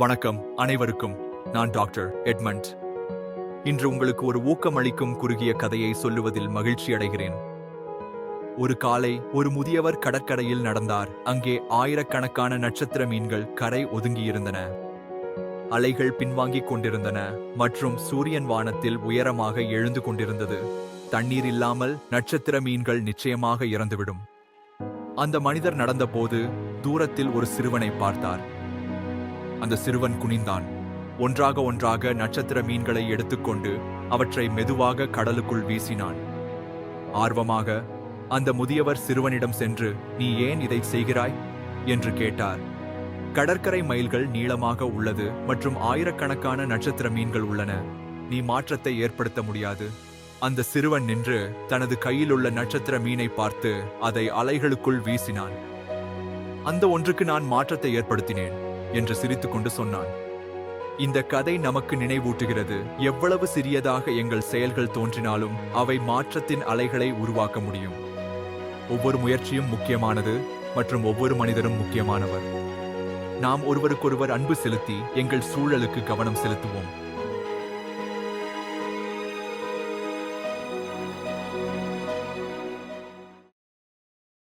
வணக்கம் அனைவருக்கும். நான் டாக்டர் எட்மண்ட். இன்று உங்களுக்கு ஒரு ஊக்கமளிக்கும் குறுகிய கதையை சொல்லுவதில் மகிழ்ச்சி அடைகிறேன். ஒரு காலை ஒரு முதியவர் கடற்கரையில் நடந்தார். அங்கே ஆயிரக்கணக்கான நட்சத்திர மீன்கள் கரை ஒதுங்கியிருந்தன. அலைகள் பின்வாங்கிக் கொண்டிருந்தன. மற்றும் சூரியன் வானத்தில் உயரமாக எழுந்து கொண்டிருந்தது. தண்ணீர் இல்லாமல் நட்சத்திர மீன்கள் நிச்சயமாக இறந்துவிடும். அந்த மனிதர் நடந்தபோது தூரத்தில் ஒரு சிறுவனை பார்த்தார். அந்த சிறுவன் குனிந்தான். ஒன்றாக ஒன்றாக நட்சத்திர மீன்களை எடுத்துக்கொண்டு அவற்றை மெதுவாக கடலுக்குள் வீசினான். ஆர்வமாக அந்த முதியவர் சிறுவனிடம் சென்று நீ ஏன் இதை செய்கிறாய்? என்று கேட்டார். கடற்கரை மைல்கள் நீளமாக உள்ளது மற்றும் ஆயிரக்கணக்கான நட்சத்திர மீன்கள் உள்ளன. நீ மாற்றத்தை ஏற்படுத்த முடியாது. அந்த சிறுவன் நின்று தனது கையில் உள்ள நட்சத்திர மீனை பார்த்து அதை அலைகளுக்குள் வீசினான். அந்த ஒன்றுக்கு நான் மாற்றத்தை ஏற்படுத்தினேன். என்று சிரித்துக்கொண்டு சொன்னான். இந்த கதை நமக்கு நினைவூட்டுகிறது. எவ்வளவு சிறியதாக எங்கள் செயல்கள் தோன்றினாலும் அவை மாற்றத்தின் அலைகளை உருவாக்க முடியும். ஒவ்வொரு முயற்சியும் முக்கியமானது மற்றும் ஒவ்வொரு மனிதரும் முக்கியமானவர். நாம் ஒருவருக்கொருவர் அன்பு செலுத்தி எங்கள் சூழலுக்கு கவனம் செலுத்துவோம்.